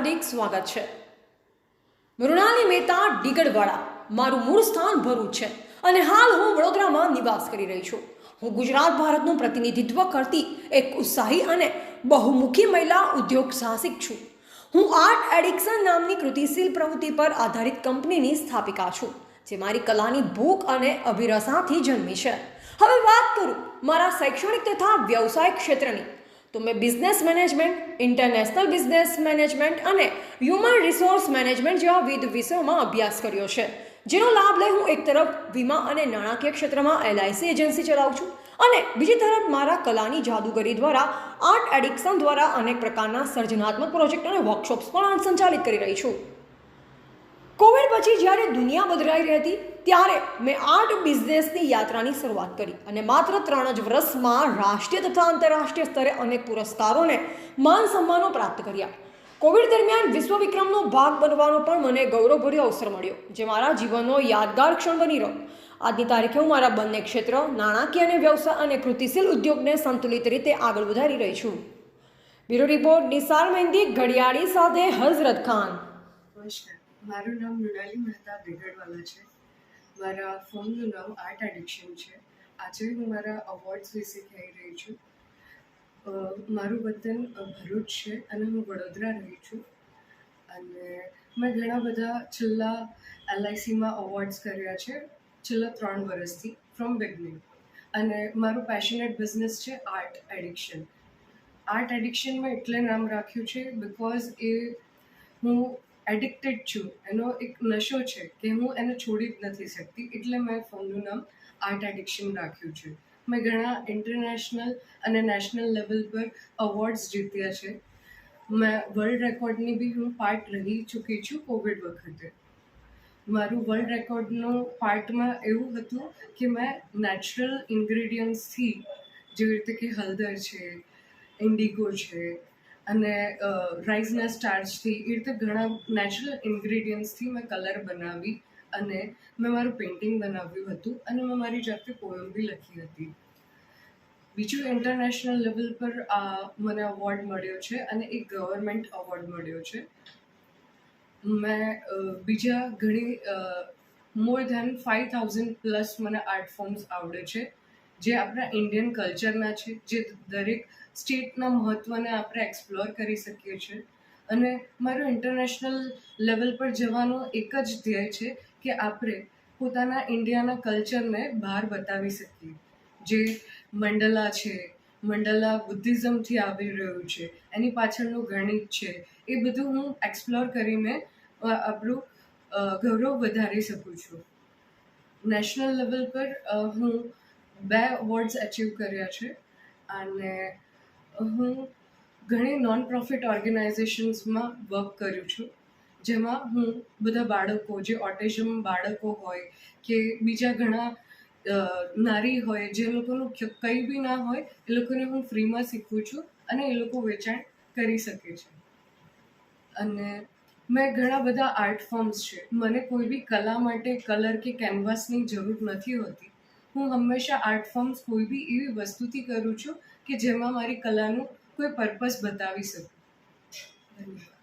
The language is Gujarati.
હાર્દિક સ્વાગત છે. મૃણાલી મહેતા ડીગડવાડા મારું મૂળ સ્થાન ભરૂચ છે અને હાલ હું વડોદરામાં નિવાસ કરી રહી છું. હું ગુજરાત ભારતનું પ્રતિનિધિત્વ કરતી એક ઉત્સાહી અને બહુમુખી મહિલા ઉદ્યોગ સાહસિક છું. હું આર્ટ એડિક્શન નામની કૃતિશીલ પ્રવૃત્તિ પર આધારિત કંપનીની સ્થાપિકા છું, જે મારી કલાની ભૂખ અને અભિરસાથી જન્મી છે. હવે વાત કરું મારા શૈક્ષણિક તથા વ્યવસાય ક્ષેત્રની. તો મેં business management, international business management અને હ્યુમન રિસોર્સ મેનેજમેન્ટ જેવા વિવિધ વિષયોમાં અભ્યાસ કર્યો છે. જેનો લાભ લઈ હું એક તરફ વીમા અને નાણાકીય ક્ષેત્રમાં એલઆઈસી એજન્સી ચલાવું છું અને બીજી તરફ મારા કલાની જાદુગરી દ્વારા, આર્ટ એડિક્શન દ્વારા અનેક પ્રકારના સર્જનાત્મક પ્રોજેક્ટ અને વર્કશોપ્સ પણ સંચાલિત કરી રહી છું. કોવિડ પછી જ્યારે દુનિયા બદલાઈ રહી હતી ત્યારે મેં આર્ટ બિઝનેસની યાત્રાની શરૂઆત કરી અને માત્ર ત્રણ જ વર્ષમાં રાષ્ટ્રીય તથા આંતરરાષ્ટ્રીય સ્તરે અનેક પુરસ્કારોને માન સન્માનો પ્રાપ્ત કર્યા. કોવિડ દરમિયાન વિશ્વ વિક્રમનો ભાગ બનવાનો પણ મને ગૌરવભર્યો અવસર મળ્યો, જે મારા જીવનનો યાદગાર ક્ષણ બની રહ્યો. આજની તારીખે હું મારા બંને ક્ષેત્ર, નાણાકીય અને વ્યવસાય અને કૃતિશીલ ઉદ્યોગને સંતુલિત રીતે આગળ વધારી રહી છું. બ્યુરો રિપોર્ટ નિસાર મહેંદી, ઘડિયાળી સાથે હઝરત ખાન. નમસ્કાર. મારું નામ મૃણાલી મહેતા બેગડવાલા છે. મારા ફોનનું નામ આર્ટ એડિક્શન છે. આજે હું મારા અવોર્ડ્સ વિશે કહી રહી છું. મારું વતન ભરૂચ છે અને હું વડોદરા રહી છું. અને મેં ઘણા બધા છેલ્લા એલઆઈસીમાં અવોર્ડ્સ કર્યા છે, છેલ્લા ત્રણ વર્ષથી ફ્રોમ બિગનિંગ અને મારું પેશનેટ બિઝનેસ છે આર્ટ એડિક્શન. આર્ટ એડિક્શન મેં એટલે નામ રાખ્યું છે બિકોઝ એ હું એડિક્ટેડ છું. એનો એક નશો છે કે હું એને છોડી જ નથી શકતી. એટલે મેં ફોનનું નામ આર્ટ એડિક્શન રાખ્યું છે. મેં ઘણા ઇન્ટરનેશનલ અને નેશનલ લેવલ પર અવોર્ડ્સ જીત્યા છે. મેં વર્લ્ડ રેકોર્ડની બી હું પાર્ટ રહી ચૂકી છું કોવિડ વખતે. મારું વર્લ્ડ રેકોર્ડનું પાર્ટમાં એવું હતું કે મેં નેચરલ ઇન્ગ્રેડિયન્ટ્સથી જેવી રીતે કે હળદર છે ઇન્ડિગો છે અને રાઈસના સ્ટાર્ચથી એ રીતે ઘણા નેચરલ ઇન્ગ્રીડિયન્ટ્સથી મેં કલર બનાવી અને મેં મારું પેઇન્ટિંગ બનાવ્યું હતું અને મેં મારી જાતે પોયમ બી લખી હતી. બીજું ઇન્ટરનેશનલ લેવલ પર આ મને અવોર્ડ મળ્યો છે અને એક ગવર્મેન્ટ અવોર્ડ મળ્યો છે. મેં બીજા ઘણી more than five thousand plus મને આર્ટ ફોર્મ્સ આવડે છે. જે આપણા ઇન્ડિયન કલ્ચરના છે, જે દરેક સ્ટેટના મહત્ત્વને આપણે એક્સપ્લોર કરી શકીએ છીએ અને મારું ઇન્ટરનેશનલ લેવલ પર જવાનો એક જ ધ્યેય છે કે આપણે પોતાના ઇન્ડિયાના કલ્ચરને બહાર બતાવી શકીએ. જે મંડલા છે, મંડલા બુદ્ધિઝમથી આવી રહ્યું છે, એની પાછળનું ગણિત છે, એ બધું હું એક્સપ્લોર કરીને આપણું ગૌરવ વધારી શકું છું. નેશનલ લેવલ પર હું બે અવોર્ડ્સ અચીવ કર્યા છે. અને હું ઘણી નોન પ્રોફિટ ઓર્ગેનાઇઝેશન્સમાં વર્ક કર્યું છું. જેમાં હું બધા બાળકો, જે ઓટિઝમ બાળકો હોય કે બીજા ઘણા નારી હોય, જે લોકોનું કંઈ બી ના હોય, એ લોકોને હું ફ્રીમાં શીખવું છું અને એ લોકો વેચાણ કરી શકે છે. અને મેં ઘણા બધા આર્ટ ફોર્મ્સ છે. મને કોઈ બી કલા માટે કલર કે કેનવાસની જરૂર નથી હોતી. હું હંમેશા આર્ટ ફોર્મ્સ કોઈ બી એવી વસ્તુથી કરું છું કે જેમાં મારી કલાનું કોઈ પર્પઝ બતાવી શકું. ધન્યવાદ.